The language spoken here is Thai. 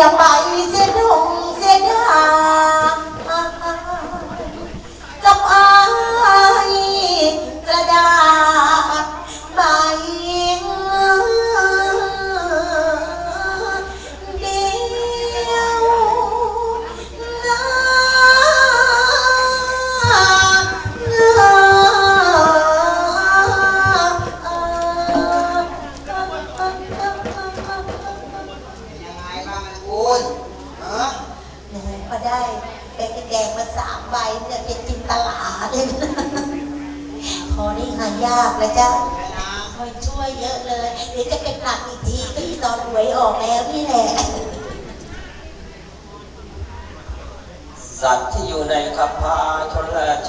的话 นฮะแหมพอได้เป็นแดงมาสามใบเนี่ยเป็นจินตลาเลยพอนี่หายากแล้วจ้าคอยช่วยเยอะเลยเดี๋ยวจะเป็นหนักอีกทีก็อีตอนหวยออกแล้วนี่แหละสัตว์ที่อยู่ในกระพาชนละชา